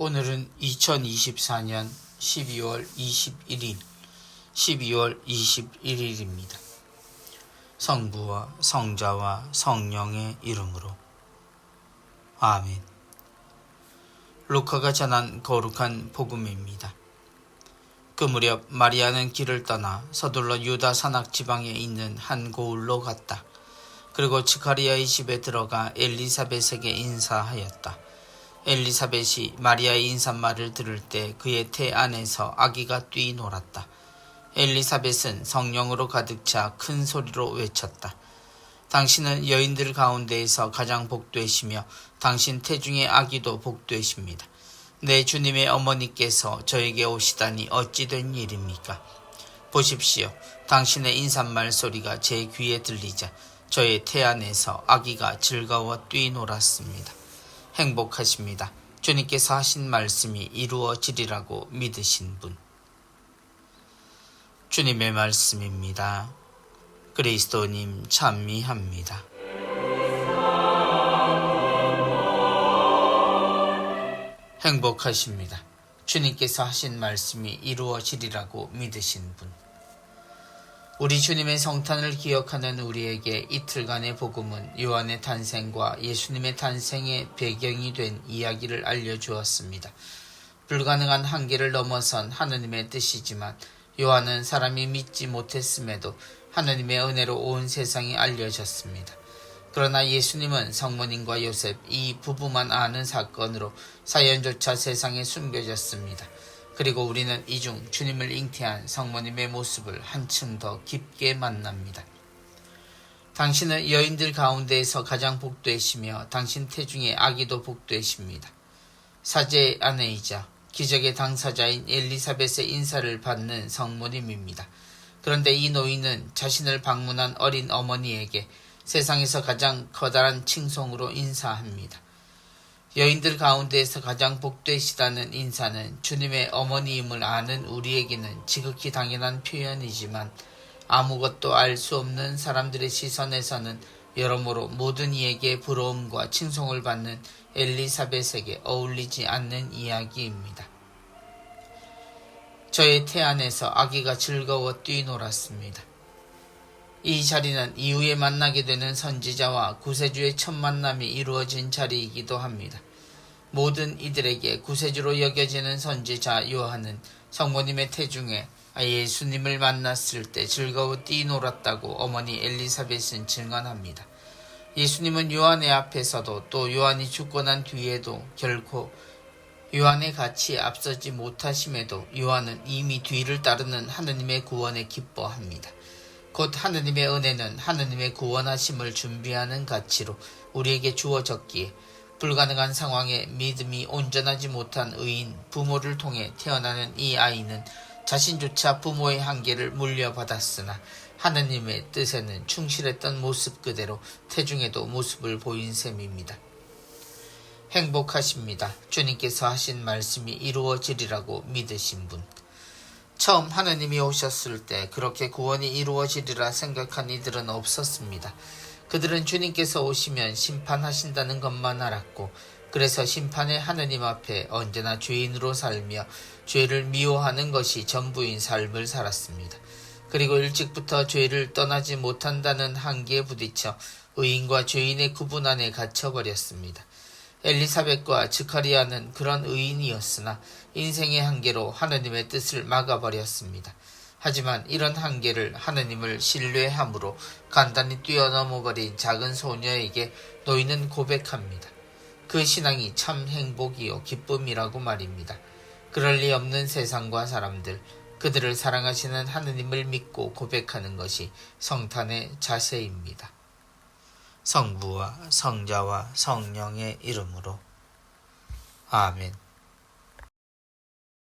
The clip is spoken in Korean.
오늘은 2024년 12월 21일, 12월 21일입니다. 성부와 성자와 성령의 이름으로. 아멘. 루카가 전한 거룩한 복음입니다. 그 무렵 마리아는 길을 떠나 서둘러 유다 산악 지방에 있는 한 고을로 갔다. 그리고 치카리아의 집에 들어가 엘리사벳에게 인사하였다. 엘리사벳이 마리아의 인사말을 들을 때 그의 태 안에서 아기가 뛰 놀았다. 엘리사벳은 성령으로 가득 차 큰 소리로 외쳤다. 당신은 여인들 가운데에서 가장 복되시며 당신 태중의 아기도 복되십니다. 내 주님의 어머니께서 저에게 오시다니 어찌 된 일입니까? 보십시오. 당신의 인사말 소리가 제 귀에 들리자 저의 태 안에서 아기가 즐거워 뛰놀았습니다. 행복하십니다. 주님께서 하신 말씀이 이루어지리라고 믿으신 분. 주님의 말씀입니다. 그리스도님 찬미합니다. 행복하십니다. 주님께서 하신 말씀이 이루어지리라고 믿으신 분. 우리 주님의 성탄을 기억하는 우리에게 이틀간의 복음은 요한의 탄생과 예수님의 탄생의 배경이 된 이야기를 알려주었습니다. 불가능한 한계를 넘어선 하느님의 뜻이지만 요한은 사람이 믿지 못했음에도 하느님의 은혜로 온 세상에 알려졌습니다. 그러나 예수님은 성모님과 요셉 이 부부만 아는 사건으로 사연조차 세상에 숨겨졌습니다. 그리고 우리는 이중 주님을 잉태한 성모님의 모습을 한층 더 깊게 만납니다. 당신은 여인들 가운데에서 가장 복되시며 당신 태중의 아기도 복되십니다. 사제의 아내이자 기적의 당사자인 엘리사벳의 인사를 받는 성모님입니다. 그런데 이 노인은 자신을 방문한 어린 어머니에게 세상에서 가장 커다란 칭송으로 인사합니다. 여인들 가운데에서 가장 복되시다는 인사는 주님의 어머니임을 아는 우리에게는 지극히 당연한 표현이지만 아무것도 알 수 없는 사람들의 시선에서는 여러모로 모든 이에게 부러움과 칭송을 받는 엘리사벳에게 어울리지 않는 이야기입니다. 저의 태 안에서 아기가 즐거워 뛰놀았습니다. 이 자리는 이후에 만나게 되는 선지자와 구세주의 첫 만남이 이루어진 자리이기도 합니다. 모든 이들에게 구세주로 여겨지는 선지자 요한은 성모님의 태중에 예수님을 만났을 때 즐거워 뛰놀았다고 어머니 엘리사벳은 증언합니다. 예수님은 요한의 앞에서도 또 요한이 죽고 난 뒤에도 결코 요한의 같이 앞서지 못하심에도 요한은 이미 뒤를 따르는 하느님의 구원에 기뻐합니다. 곧 하느님의 은혜는 하느님의 구원하심을 준비하는 가치로 우리에게 주어졌기에 불가능한 상황에 믿음이 온전하지 못한 의인 부모를 통해 태어나는 이 아이는 자신조차 부모의 한계를 물려받았으나 하느님의 뜻에는 충실했던 모습 그대로 태중에도 모습을 보인 셈입니다. 행복하십니다. 주님께서 하신 말씀이 이루어지리라고 믿으신 분. 처음 하느님이 오셨을 때 그렇게 구원이 이루어지리라 생각한 이들은 없었습니다. 그들은 주님께서 오시면 심판하신다는 것만 알았고 그래서 심판의 하느님 앞에 언제나 죄인으로 살며 죄를 미워하는 것이 전부인 삶을 살았습니다. 그리고 일찍부터 죄를 떠나지 못한다는 한계에 부딪혀 의인과 죄인의 구분 안에 갇혀버렸습니다. 엘리사벳과 즈카리아는 그런 의인이었으나 인생의 한계로 하느님의 뜻을 막아버렸습니다. 하지만 이런 한계를 하느님을 신뢰함으로 간단히 뛰어넘어버린 작은 소녀에게 노인은 고백합니다. 그 신앙이 참 행복이요 기쁨이라고 말입니다. 그럴 리 없는 세상과 사람들, 그들을 사랑하시는 하느님을 믿고 고백하는 것이 성탄의 자세입니다. 성부와 성자와 성령의 이름으로 아멘.